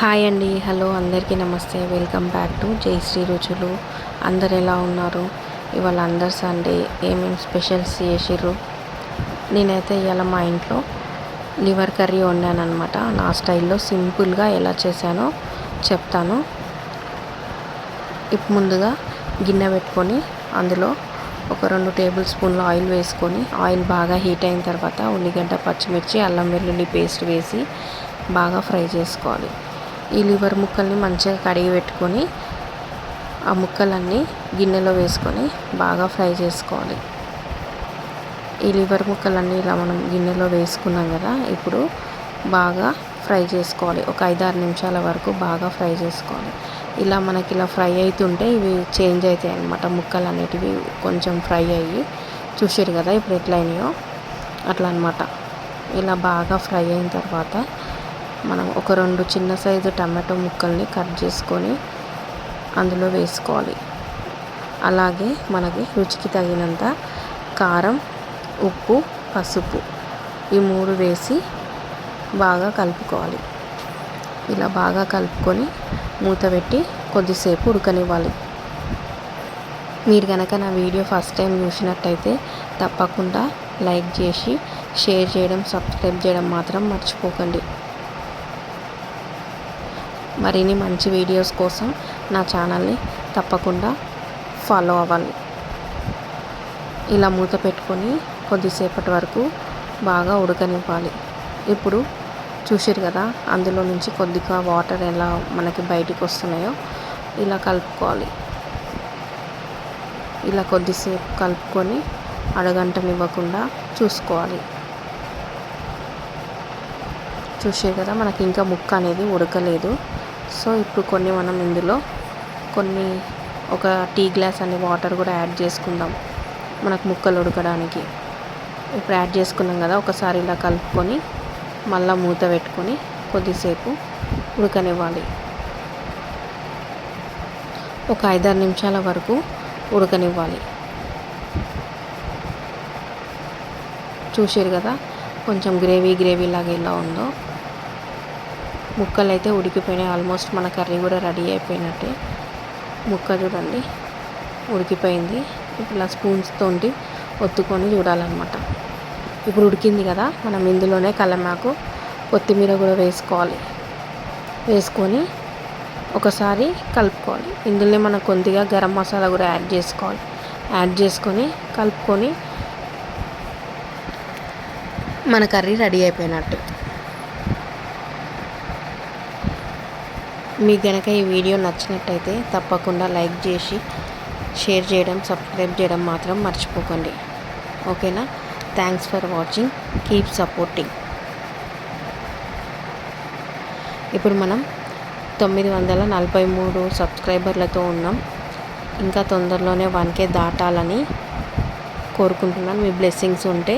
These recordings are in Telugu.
హాయ్ అండి. హలో అందరికీ నమస్తే. వెల్కమ్ బ్యాక్ టు జయశ్రీ రుచులు. అందరు ఎలా ఉన్నారు? ఇవాళ అందరు సండే. ఏమేమి స్పెషల్స్ చేసిర్రు? నేనైతే ఇవాళ మా ఇంట్లో లివర్ కర్రీ వండాను అనమాట నా స్టైల్లో సింపుల్గా ఎలా చేశానో చెప్తాను. ఇప్పుడు ముందుగా గిన్నె పెట్టుకొని అందులో ఒక రెండు టేబుల్ స్పూన్లు ఆయిల్ వేసుకొని ఆయిల్ బాగా హీట్ అయిన తర్వాత ఉల్లిగడ్డ పచ్చిమిర్చి అల్లం వెల్లుల్లి పేస్ట్ వేసి బాగా ఫ్రై చేసుకోవాలి. ఈ లివర్ ముక్కల్ని మంచిగా కడిగి పెట్టుకొని ఆ ముక్కలన్నీ గిన్నెలో వేసుకొని బాగా ఫ్రై చేసుకోవాలి. ఈ లివర్ ముక్కలన్నీ ఇలా మనం గిన్నెలో వేసుకున్నాం కదా ఇప్పుడు బాగా ఫ్రై చేసుకోవాలి. ఒక ఐదారు నిమిషాల వరకు బాగా ఫ్రై చేసుకోవాలి. ఇలా మనకి ఇలా ఫ్రై అవుతుంటే ఇవి చేంజ్ అవుతాయి అన్నమాట. ముక్కలు అనేటివి కొంచెం ఫ్రై అయ్యి చూసారు కదా ఇప్పుడు ఎట్లయినాయో అట్లా అనమాట ఇలా బాగా ఫ్రై అయిన తర్వాత మనం ఒక రెండు చిన్న సైజు టమాటో ముక్కల్ని కట్ చేసుకొని అందులో వేసుకోవాలి. అలాగే మనకి రుచికి తగినంత కారం ఉప్పు పసుపు ఈ మూడు వేసి బాగా కలుపుకోవాలి. ఇలా బాగా కలుపుకొని మూత పెట్టి కొద్దిసేపు ఉడకనివ్వాలి. మీరు కనుక నా వీడియో ఫస్ట్ టైం చూసినట్టయితే తప్పకుండా లైక్ చేసి షేర్ చేయడం సబ్స్క్రైబ్ చేయడం మాత్రం మర్చిపోకండి. మరిన్ని మంచి వీడియోస్ కోసం నా ఛానల్ని తప్పకుండా ఫాలో అవ్వాలి ఇలా మూత పెట్టుకొని కొద్దిసేపటి వరకు బాగా ఉడకనివ్వాలి. ఇప్పుడు చూసారు కదా అందులో నుంచి కొద్దిగా వాటర్ ఎలా మనకి బయటికి వస్తున్నాయో ఇలా కలుపుకోవాలి. ఇలా కొద్దిసేపు కలుపుకొని అడగంటనివ్వకుండా చూసుకోవాలి. చూసే కదా మనకి ఇంకా ముక్క అనేది ఉడకలేదు. సో ఇప్పుడు కొన్ని మనం ఇందులో కొన్ని ఒక టీ గ్లాస్ అనే వాటర్ కూడా యాడ్ చేసుకుందాం. మనకు ముక్కలు ఉడకడానికి. ఇప్పుడు యాడ్ చేసుకున్నాం కదా ఒకసారి ఇలా కలుపుకొని మళ్ళీ మూత పెట్టుకొని కొద్దిసేపు ఉడకనివ్వాలి. ఒక ఐదారు నిమిషాల వరకు ఉడకనివ్వాలి. చూసారు కదా కొంచెం గ్రేవీ గ్రేవీ లాగా ఎలా ఉందో. ముక్కలు అయితే ఉడికిపోయినాయి. ఆల్మోస్ట్ మన కర్రీ కూడా రెడీ అయిపోయినట్టే. ముక్క చూడండి ఉడికిపోయింది. ఇప్పుడు ఇలా స్పూన్స్ తోటి ఒత్తుకొని చూడాలన్నమాట. ఇప్పుడు ఉడికింది కదా మనం ఇందులోనే కలమాకు కొత్తిమీర కూడా వేసుకోవాలి. వేసుకొని ఒకసారి కలుపుకోవాలి. ఇందులోనే మనం కొద్దిగా గరం మసాలా కూడా యాడ్ చేసుకోవాలి. యాడ్ చేసుకొని కలుపుకొని మన కర్రీ రెడీ అయిపోయినట్టు. మీకు గనక ఈ వీడియో నచ్చినట్టయితే తప్పకుండా లైక్ చేసి షేర్ చేయడం సబ్స్క్రైబ్ చేయడం మాత్రం మర్చిపోకండి. ఓకేనా? Thanks for watching keep supporting ఇప్పుడు మనం తొమ్మిది వందల నలభై మూడు సబ్స్క్రైబర్లతో ఉన్నాం. ఇంకా తొందరలోనే వన్కే దాటాలని కోరుకుంటున్నాను. మీ బ్లెస్సింగ్స్ ఉంటే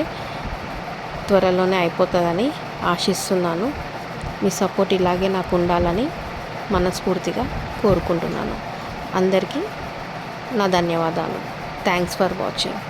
త్వరలోనే అయిపోతుందని ఆశిస్తున్నాను. మీ సపోర్ట్ ఇలాగే నాకు ఉండాలని మనస్ఫూర్తిగా కోరుకుంటున్నాను. అందరికీ నా ధన్యవాదాలు. Thanks for watching